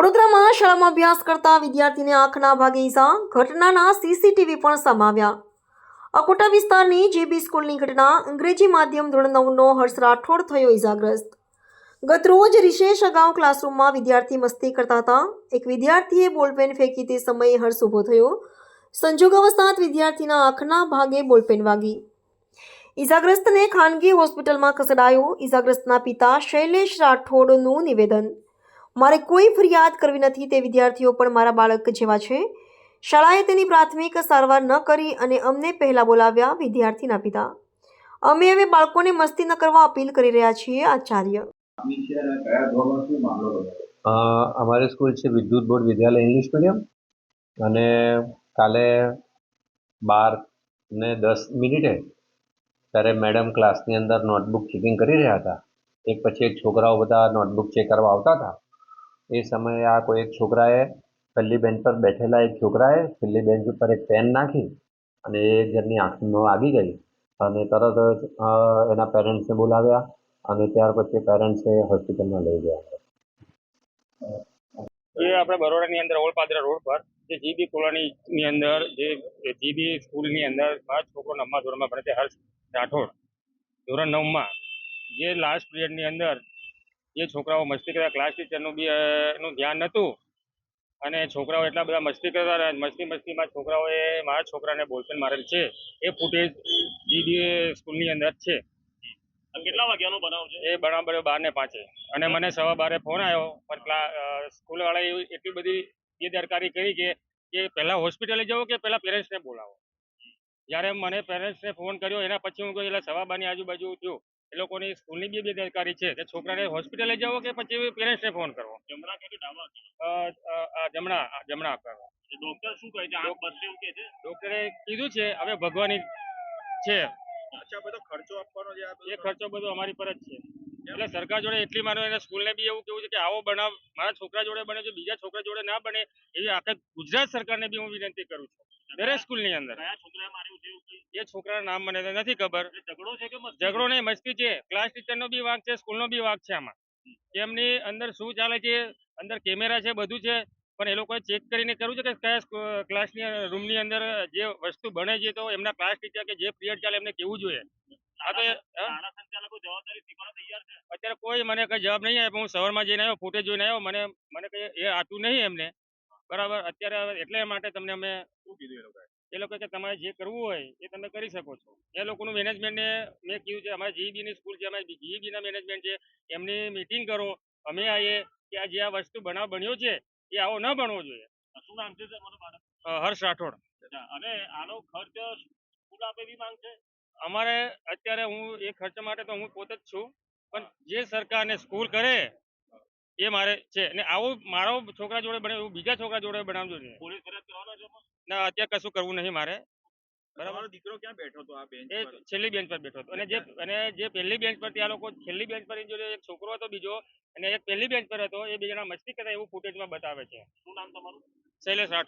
વડોદરામાં શાળામાં અભ્યાસ કરતા વિદ્યાર્થીને આંખના ભાગે ઈજા, ઘટનાના સીસીટીવી પણ સમાવ્યા. અકોટા વિસ્તારની જેબી સ્કૂલની ઘટના, અંગ્રેજી માધ્યમ ધોરણ નવનો હર્ષ રાઠોડ થયો ઈજાગ્રસ્ત. ગત રોજ રિશેષ અગાઉ ક્લાસરૂમમાં વિદ્યાર્થી મસ્તી કરતા હતા. એક વિદ્યાર્થીએ બોલપેન ફેંકી તે સમયે હર્ષ ઊભો થયો. સંજોગાવસ્થાત વિદ્યાર્થીના આંખના ભાગે બોલપેન વાગી. ઈજાગ્રસ્તને ખાનગી હોસ્પિટલમાં ખસેડાયો. ઈજાગ્રસ્તના પિતા શૈલેષ રાઠોડનું નિવેદન. મારે કોઈ ફરિયાદ કરવી નથી તે વિદ્યાર્થીઓ પણ મારા બાળક જેવા છે. શાળાએ તેની પ્રાથમિક સારવાર ન કરી અને અમને પહેલાં બોલાવ્યા વિદ્યાર્થીના પિતા. અમે હવે બાળકોને મસ્તી ન કરવા અપીલ કરી રહ્યા છીએ આચાર્ય. અમારી સ્કૂલ છે વિદ્યુત બોર્ડ વિદ્યાલય ઇંગ્લિશ મીડિયમ અને કાલે બાર ને દસ મિનિટે ત્યારે મેડમ ક્લાસની અંદર નોટબુક ચેકિંગ કરી રહ્યા હતા. એક પછી એક છોકરાઓ બધા નોટબુક ચેક કરવા આવતા હતા. એ સમયે આ કોઈ એક છોકરાએ પહેલી બેન્ચ પર બેઠેલા એક છોકરાએ છેલ્લી બેન્ચ ઉપર એક પેન નાખી અને એ જણની આંખમાં આવી ગઈ અને તરત જ એના પેરેન્ટ્સને બોલાવ્યા અને ત્યાર પછી પેરેન્ટ્સે હોસ્પિટલમાં લઈ ગયા. એ આપણે બરોડાની અંદર ઓલપાદરા રોડ પર, જે જીબી કોલોનીની અંદર, જે જીબી સ્કૂલની અંદર પાંચ છોકરો નવમા ધોરણમાં ભણે છે, હર્ષ રાઠોડ. ધોરણ નવમાં, જે લાસ્ટ પિરિયડની અંદર જે છોકરાઓ મસ્તી કરતા ક્લાસ ટીચરનું બી નું ધ્યાન નહોતું અને છોકરાઓ એટલા બધા મસ્તી કરતા મસ્તી મસ્તીમાં છોકરાઓએ મારા છોકરાને બોલપેન મારેલ છે. એ ફૂટેજ જીબી સ્કૂલની અંદર છે. કેટલા વાગ્યાનો બનાવ છે? એ બરાબર બાર ને પાંચે. અને મને સવા બારે ફોન આવ્યો પણ સ્કૂલવાળાએ એટલી બધી બેદરકારી કરી કે કે પહેલા હોસ્પિટલે જવો કે પહેલાં પેરેન્ટ્સને બોલાવો? જ્યારે મને પેરેન્ટ્સને ફોન કર્યો એના પછી હું ગયો એટલે સવા બારની આજુબાજુ થયું. એ લોકોની સ્કૂલની બી બેદરકારી છે. કે છોકરાને હોસ્પિટલે જવો કે પછી પેરેન્ટ્સને ફોન કરવો? જમણા કે ડાબા? જમણા જમણા કરવો. ડોક્ટર શું કહે છે? આ બસ એવું કે છે? ડોક્ટરે કીધું છે હવે ભગવાની છે. અચ્છા બધો ખર્ચો આપવાનો જે એ ખર્ચો બધો અમારી પર જ છે. એટલે સરકાર જોડે એટલી માનો એને સ્કૂલને બી એવું કેવું છે કે આવો બનાવ મારા છોકરા જોડે બને છે બીજા છોકરા જોડે ના બને એવી આખા ગુજરાત સરકારને બી હું વિનંતી કરું છું. દરેક અંદર. છે એવું કંઈ? એ છોકરાનું નામ મને તો નથી ખબર. ઝઘડો છે કે ઝઘડો નહીં મસ્તી છે. ક્લાસ ટીચર નો બી વાંક છે સ્કૂલ નો બી વાંક છે આમાં. એમની અંદર શું ચાલે છે અંદર કેમેરા છે બધું છે પણ એ લોકોએ ચેક કરીને કરવું છે કે કયા ક્લાસની રૂમની અંદર જે વસ્તુ બને છે તો એમના ક્લાસ ટીચર કે જે પિરિયડ ચાલે એમને કેવું જોઈએ? આ તો અત્યારે કોઈ મને કઈ જવાબ નહીં આપ્યો હું સવારમાં જઈને આવ્યો ફૂટે જોઈને આવ્યો. મને મને કઈ એ આતું નહીં એમને. બરાબર? અત્યારે એટલે માટે તમને અમે શું કીધું એ લોકોએ? એ લોકો કે તમારે જે કરવું હોય એ તમે કરી શકો છો. એ લોકોનું મેનેજમેન્ટને મેં કીધું છે અમારે જીઈબીની સ્કૂલ છે અમારે જીઈબીના મેનેજમેન્ટ છે એમની મીટિંગ કરો. અમે આવીએ કે આ જે આ વસ્તુ બનાવ બન્યો છે એ આવો ન બનવો જોઈએ. શું નામ છે હર્ષ રાઠોડ. અને આનો ખર્ચ સ્કૂલ આપે એવી માંગ છે? અમારે અત્યારે હું એ ખર્ચ માટે તો હું પોતે જ છું પણ જે સરકારને સ્કૂલ કરે એ મારે છે. અને આવું મારો છોકરા જોડે બને એવું બીજા છોકરા જોડે બનાવજો નહીં પોલીસ ફરિયાદ કરવાનો છે ના અત્યારે કશું કરવું નહીં મારે. બરાબર? દીકરો ક્યાં બેઠો હતો આ બેન્ચ પર? છેલ્લી બેન્ચ પર બેઠો હતો. અને જે અને જે પહેલી બેન્ચ પર ત્યાં લોકો છેલ્લી બેન્ચ પર જોડે એક છોકરો હતો બીજો અને એક પહેલી બેન્ચ પર હતો એ બે જણા મસ્તી કરતા એવું ફૂટેજમાં બતાવે છે. શું નામ તમારું? શૈલેષ રાઠોડ.